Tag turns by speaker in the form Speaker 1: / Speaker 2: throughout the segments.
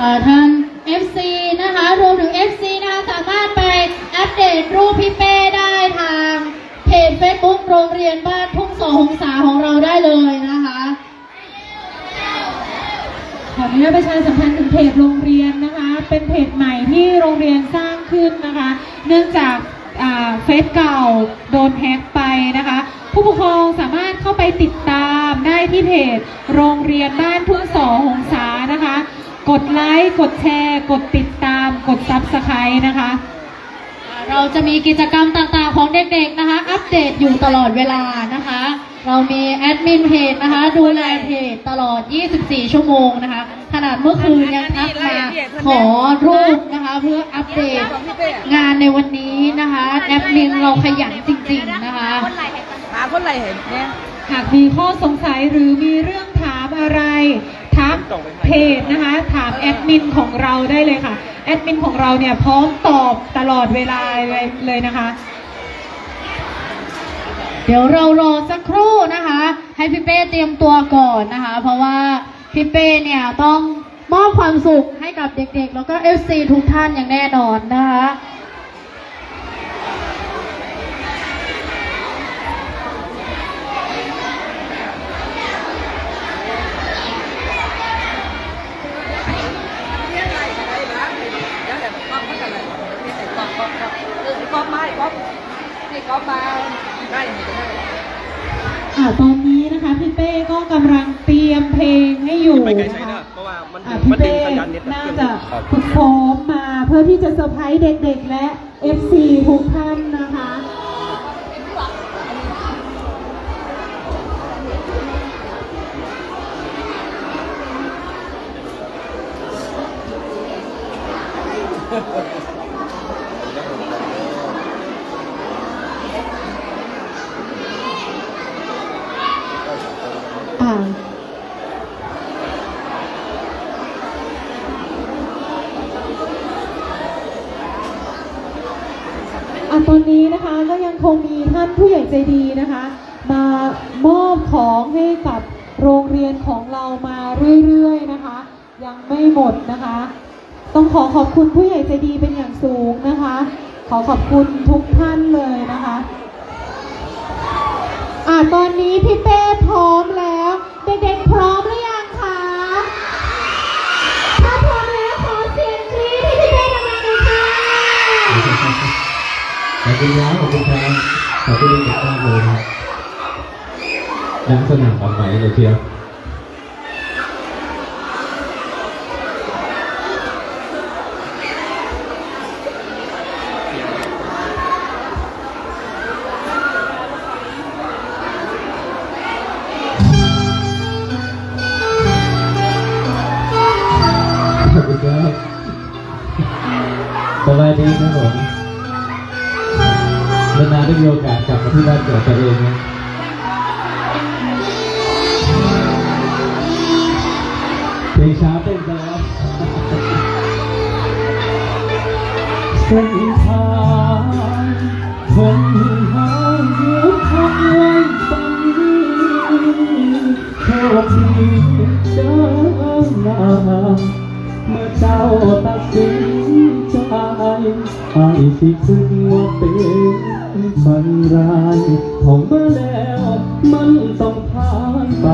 Speaker 1: เอ่อท่าน FC นะคะรวมถึง FC นะคะสามารถไปอัปเดตรูปพี่เป้ได้ทางเพจ Facebook โรงเรียนบ้านทุ่งสองหงษาของเราได้เลยนะคะ
Speaker 2: ขออนุญาตประชาสัมพันธ์ถึงเพจโรงเรียนนะคะ เป็นเพจใหม่ที่โรงเรียนสร้างขึ้นนะคะ เนื่องจากเฟซเก่าโดนแฮ็กไปนะคะ ผู้ปกครองสามารถเข้าไปติดตามได้ที่เพจโรงเรียนบ้านทุ่งสองหงษา กดไลค์ กดแชร์ กดติดตาม กดซับสไครต์นะคะ
Speaker 1: เราจะมีกิจกรรมต่างๆของเด็กๆนะคะ อัปเดตอยู่ตลอดเวลานะคะ เรามีแอดมินเพจนะคะ ดูแลเพจตลอด 24 ชั่วโมงนะคะ ขนาดเมื่อคืนยังทักมาขอรูปนะคะ เพื่ออัปเดตงานในวันนี้นะคะ แอดมินเราขยันจริงๆนะคะ
Speaker 3: หาคนไรเห็นเนี่ย
Speaker 2: หากมีข้อสงสัยหรือมีเรื่อง เพจนะคะถามแอดมินของเราได้เลยค่ะ แอดมินของเราเนี่ยพร้อมตอบตลอดเวลาเลยเลยนะคะ
Speaker 1: เดี๋ยวเรารอสักครู่นะคะ ให้พี่เป้เตรียมตัวก่อนนะคะ เพราะว่าพี่เป้เนี่ยต้องมอบความสุขให้กับเด็กๆ แล้วก็ FC ทุกท่านอย่างแน่นอนนะคะ
Speaker 3: อ่า
Speaker 2: ตอนนี้นะคะพี่เป้ก็กำลังเตรียมเพลงให้อยู่
Speaker 4: ไม่ไกล
Speaker 2: นะ
Speaker 4: ใช้
Speaker 2: คะ
Speaker 4: นะเพราะว่ามัน
Speaker 2: อ่า
Speaker 4: มั
Speaker 2: พี่
Speaker 4: นดึ
Speaker 2: เป้
Speaker 4: งสัญญาณเน็ต
Speaker 2: น่า
Speaker 4: เครื่อง
Speaker 2: จะ
Speaker 4: ครับ
Speaker 2: ฝึกซ้อมมาเพื่อที่จะเซอร์ไพรส์เด็กๆและ FC ทุกท่านนะคะ อ่า อะตอนนี้นะคะก็ยังคงมีท่านผู้ใหญ่ใจดีนะคะ มามอบของให้กับโรงเรียนของเรามาเรื่อยๆนะคะ ยังไม่หมดนะคะ ต้องขอขอบคุณผู้ใหญ่ใจดีเป็นอย่างสูงนะคะ ขอขอบคุณทุกท่านเลยนะคะอะตอนนี้พี่เป้พร้อมแล้ว คุ
Speaker 5: ณครับขอบคุณครับขอบคุณเด็กมากเลยครับดังสนั่นหวั่นไหวเลยเชียวขอบคุณครับสบายดีครับผม นานๆได้มีโอกาสกลับมาที่บ้านเกิดตัวเองนะเพลงช้าเต้นไปแล้วเส้นทางคนหาเดียวทางไว้ตั้งโชคดีเจ้านาเมื่อเจ้าตัดสินใจให้ที่ซึ่ง บันรายของมื่อแล้ว มันต้องผ่านไป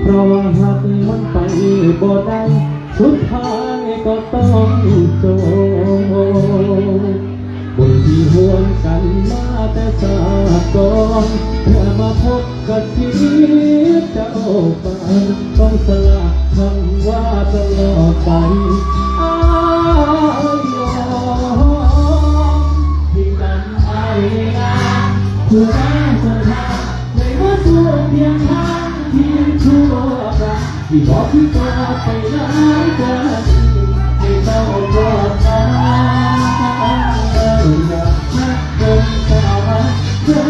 Speaker 5: เพราะว่าหักมันไปบ่ได้สุดท้ายก็ต้องจบบนที่ห่วงกันมาแต่ชาติก่อนเพื่มาพบกับชีวิตเจ้าไปต้องสละคำว่าตลอดไปอาย เธอแม่สถาในว่าตัวเพียงทางที่ชั่วรักที่บอกที่ตัวไปไหนกันที่ต้องรอดมาอยากนักเดินทางเธอ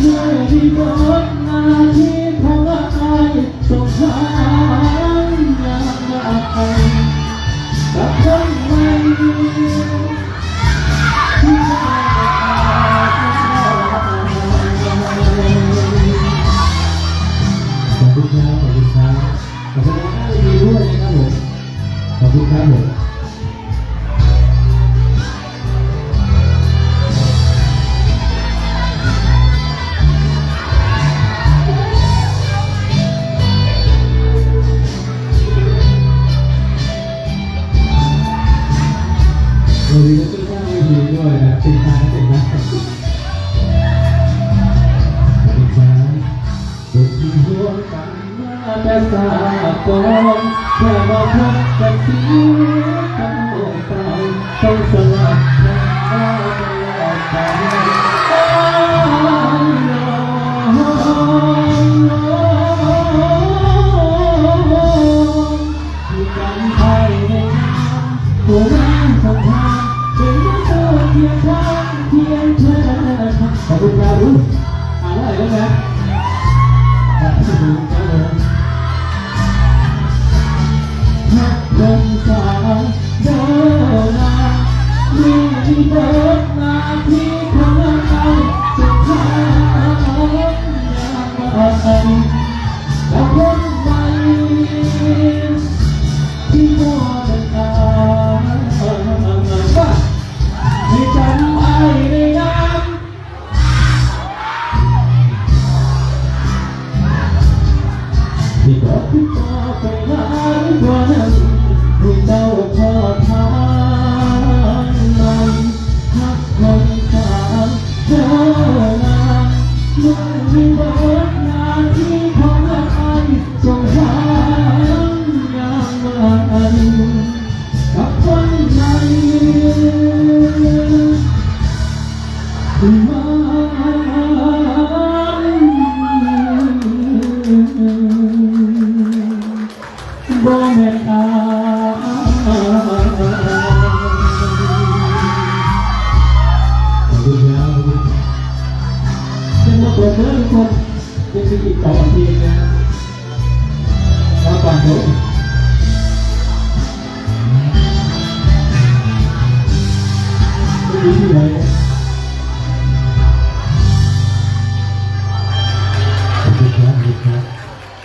Speaker 5: เมื่อที่รถมาที่ทางอาย ครับผมวันนี้ก็ต้องสร้างเวทีด้วยนะติดตามติดนะสวัสดีครับเป็นที่หัวกันมาแต่สากลแค่มาพบกันที่เก่าเก่าต้องสลับกันว่าตลอดไปโอ้ยอยู่กันภายในน้ำหัวน้ำสะพานเป็นเธอเพียงทางเพียงเธอขอบคุณครับอ่านอะไรแล้วนะ ที่เบิดมาที่ บ่แม่นอาขอบคุณครับจะมาเปิดเผยทุกคนยังมีอีกต่อทีนะมาก่อนเถอะ